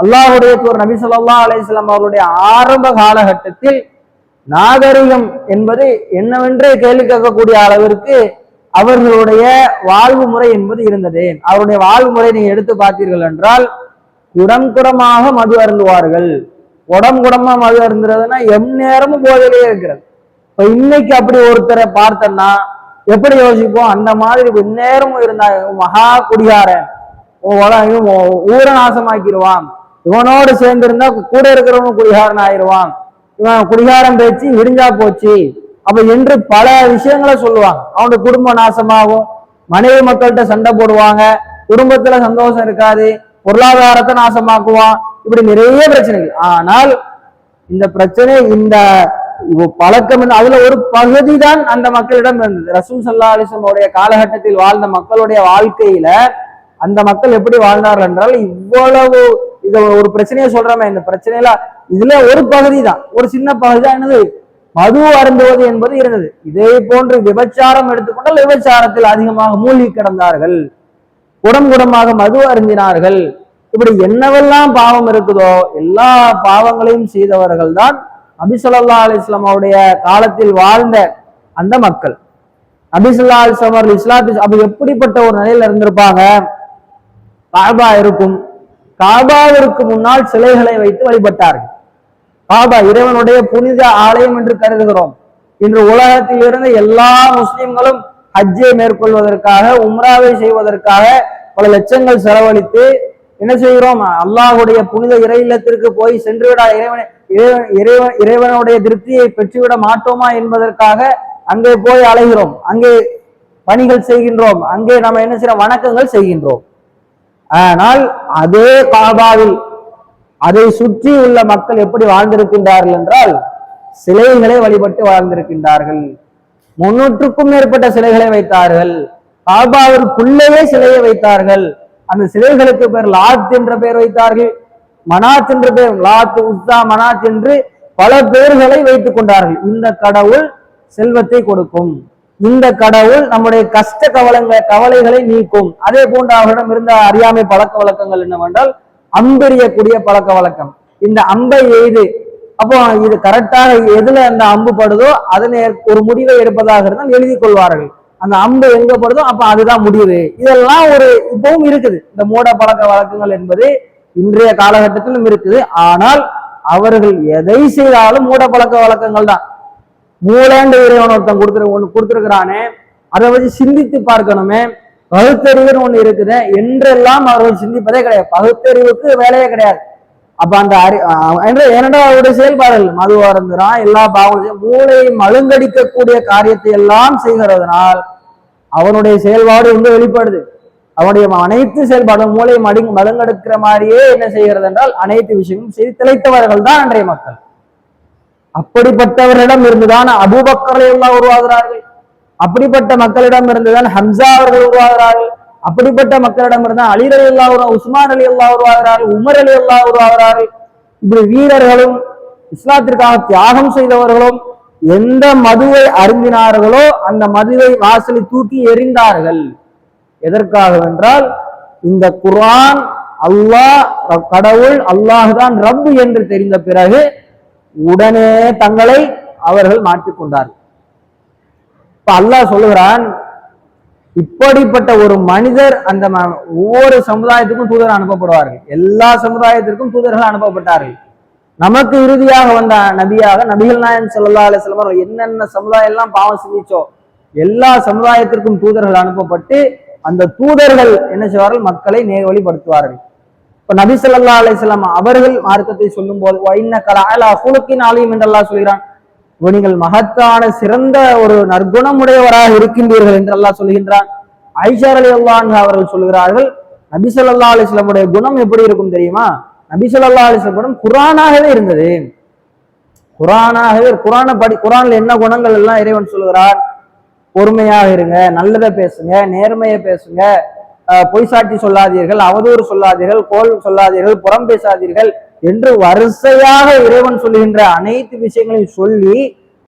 அல்லாஹுடைய தூர் நபி சொல்லா அலிஸ்லாம் அவருடைய ஆரம்ப காலகட்டத்தில் நாகரிகம் என்பது என்னவென்றே கேள்வி கேட்கக்கூடிய அளவிற்கு அவர்களுடைய வாழ்வு முறை என்பது இருந்தது. அவருடைய வாழ்வு முறை நீங்க எடுத்து பார்த்தீர்கள் என்றால் குடம் குடமாக மது அருந்துவார்கள். குடம் குடமா மது அருந்துறதுன்னா எம் நேரமும் போதிலே இருக்கிறது. இப்ப இன்னைக்கு அப்படி ஒருத்தரை பார்த்தோம்னா எப்படி யோசிப்போம்? அந்த மாதிரி இந்நேரமும் இருந்தா மகா குடிகாரன். ஊரை நாசமாக்கிடுவான். இவனோடு சேர்ந்து இருந்தா கூட இருக்கிறவனும் குடிகாரன் ஆயிடுவான் இவன் குடிகாரம் பேச்சு விரிஞ்சா போச்சு. அப்ப என்று பல விஷயங்களை சொல்லுவாங்க. அவனோட குடும்ப நாசமாகும். மனைவி மக்கள்கிட்ட சண்டை போடுவாங்க. குடும்பத்துல சந்தோஷம் இருக்காது. பொருளாதாரத்தை நாசமாக்குவான். இப்படி நிறைய பிரச்சனைகள். ஆனால் இந்த பிரச்சனை இந்த பழக்கம் அதுல ஒரு பகுதி தான் அந்த மக்களிடம் இருந்தது. ரசூல் சல்லா அலிசனுடைய காலகட்டத்தில் வாழ்ந்த மக்களுடைய வாழ்க்கையில அந்த மக்கள் எப்படி வாழ்ந்தார்கள் என்றால் இவ்வளவு இத ஒரு பிரச்சனையை சொல்றமே இந்த பிரச்சனையில இதுல ஒரு பகுதி தான் ஒரு சின்ன பகுதி தான் என்னது? மது அருந்துவது என்பது இருந்தது. இதே போன்று விபச்சாரம் எடுத்துக்கொண்டால் விபச்சாரத்தில் அதிகமாக மூழ்கி கிடந்தார்கள். குடம் குடமாக மது அருந்தினார்கள். இப்படி என்னவெல்லாம் பாவம் இருக்குதோ எல்லா பாவங்களையும் செய்தவர்கள் தான் அபிசல்லா அலிஸ்லாம் அவருடைய காலத்தில் வாழ்ந்த அந்த மக்கள். அபிசல்லா அலிஸ்லாம் அவர்கள் இஸ்லாத்து அப்ப எப்படிப்பட்ட ஒரு நிலையில இருந்திருப்பாங்க? காபா இருக்கும். காபாவிற்கு முன்னால் சிலைகளை வைத்து வழிபட்டார்கள். காபா இறைவனுடைய புனித ஆலயம் என்று கருதுகிறோம். இன்று உலகத்தில் இருந்து எல்லா முஸ்லிம்களும் ஹஜ்ஜை மேற்கொள்வதற்காக உம்ராவை செய்வதற்காக பல லட்சங்கள் செலவழித்து என்ன செய்கிறோம்? அல்லாஹுடைய புனித இறை இல்லத்திற்கு போய் சென்றுவிட இறைவனை இறைவன் இறைவனுடைய திருப்தியை பெற்றுவிட மாட்டோமா என்பதற்காக அங்கே போய் அலைகிறோம். அங்கே பணிகள் செய்கின்றோம். அங்கே நம்ம என்ன செய்யறோம்? வணக்கங்கள் செய்கின்றோம். ஆனால் அதே காபாவில் அதை சுற்றி உள்ள மக்கள் எப்படி வாழ்ந்திருக்கின்றார்கள் என்றால் சிலைகளை வழிபட்டு வாழ்ந்திருக்கின்றார்கள். முன்னூற்றுக்கும் மேற்பட்ட சிலைகளை வைத்தார்கள். காபாவிற்குள்ளேயே சிலையை வைத்தார்கள். அந்த சிலைகளுக்கு பேர் லாத் என்ற பெயர் வைத்தார்கள். மனாத் என்ற பெயர் லாத் உஸ்தா மனாத் என்று பல பேர்களை வைத்துக் கொண்டார்கள். இந்த கடவுள் செல்வத்தை கொடுக்கும். இந்த கடவுள் நம்முடைய கஷ்ட கவலங்க கவலைகளை நீக்கும். அதே போன்ற அவரிடம் இருந்த அறியாமை பழக்க வழக்கங்கள் என்னவென்றால் அம்பெறியக்கூடிய பழக்க வழக்கம். இந்த அம்பை எய்து அப்போ இது கரெக்டாக எதுல அந்த அம்பு படுதோ அதனை ஒரு முடிவை எடுப்பதாக இருந்தால் எழுதி கொள்வார்கள். அந்த அம்பு எங்க படுதோ அப்ப அதுதான் முடிவு. இதெல்லாம் ஒரு இப்பவும் இருக்குது. இந்த மூட பழக்க வழக்கங்கள் என்பது இன்றைய காலகட்டத்திலும் இருக்குது. ஆனால் அவர்கள் எதை செய்தாலும் மூட பழக்க வழக்கங்கள் தான். மூலேண்டு இறைவன் ஒருத்தன் கொடுத்துரு ஒண்ணு கொடுத்துருக்கிறானே அதை வச்சு சிந்தித்து பார்க்கணுமே. பகுத்தறிவுன்னு ஒண்ணு இருக்குது. என்றெல்லாம் அவர்கள் சிந்திப்பதே கிடையாது. பகுத்தறிவுக்கு வேலையே கிடையாது. அப்ப அந்த அறி என்னடா அவருடைய செயல்பாடுகள் மது அருந்துறான் எல்லா பாவங்களையும் மூளையை மழுங்கடிக்கக்கூடிய காரியத்தை எல்லாம் செய்கிறதுனால் அவனுடைய செயல்பாடு எங்க வெளிப்படுது. அவனுடைய அனைத்து செயல்பாடும் மூளை மடி மழுங்கெடுக்கிற மாதிரியே என்ன செய்கிறது என்றால் அனைத்து விஷயங்களும் செய்து திளைத்தவர்கள் தான் அன்றைய மக்கள். அப்படிப்பட்டவர்களிடம் இருந்துதான் அபூபக்கரை எல்லாம் உருவாகிறார்கள். அப்படிப்பட்ட மக்களிடம் இருந்துதான் ஹம்சா அவர்கள் உருவாகிறார்கள். அப்படிப்பட்ட மக்களிடம் இருந்தால் அலி அலி அல்லா உஸ்மான் அலி அல்லா உருவாகிறார்கள் உமர் அலி அல்லா உருவாகிறார்கள். இப்படி வீரர்களும் இஸ்லாத்திற்காக தியாகம் செய்தவர்களும் எந்த மதுவை அருந்தினார்களோ அந்த மதுவை வாசலை தூக்கி எறிந்தார்கள். எதற்காக என்றால் இந்த குரான் அல்லாஹ் கடவுள் அல்லாஹ் தான் ரப்பு என்று தெரிந்த பிறகு உடனே தங்களை அவர்கள் மாற்றிக்கொண்டார்கள். இப்ப அல்லாஹ் சொல்லுகிறான் இப்படிப்பட்ட ஒரு மனிதர் அந்த ஒவ்வொரு சமுதாயத்துக்கும் தூதர் அனுப்பப்படுவார்கள். எல்லா சமுதாயத்திற்கும் தூதர்கள் அனுப்பப்பட்டார்கள். நமக்கு இறுதியாக வந்த நபியாக நபிகள் நாயன் சொல்லா அலிஸ்லாம் என்னென்ன சமுதாயம் எல்லாம் பாவம் செஞ்சிச்சோ எல்லா சமுதாயத்திற்கும் தூதர்கள் அனுப்பப்பட்டு அந்த தூதர்கள் என்ன செய்வார்கள்? மக்களை நேர்வழிப்படுத்துவார்கள் இப்ப நபி சொல்லா அலிஸ்லாம் அவர்கள் மார்க்கத்தை சொல்லும் போது வைன்ன குலுக்கின் ஆலயம் என்றெல்லாம் சொல்கிறான். நீங்கள் மகத்தான சிறந்த ஒரு நற்குணமுடையவராக இருக்கின்றீர்கள் என்றெல்லாம் சொல்கின்றான். ஐஷார் அலி அல்லான் அவர்கள் சொல்கிறார்கள் நபி சொல்லா அலிஸ்லமுடைய குணம் எப்படி இருக்கும் தெரியுமா? நபி சொல்லா அலிஸ்லம் குணம் குரானாகவே இருந்தது. குரானாகவே குரான படி குரான்ல என்ன குணங்கள் எல்லாம் இறைவன் சொல்லுகிறார் பொறுமையாக இருங்க நல்லதை பேசுங்க நேர்மையை பேசுங்க பொய் சாட்சி சொல்லாதீர்கள் அவதூறு சொல்லாதீர்கள் கோல் சொல்லாதீர்கள் புறம் பேசாதீர்கள் என்று வரிசையாக இறைவன் சொல்லுகின்ற அனைத்து விஷயங்களையும் சொல்லி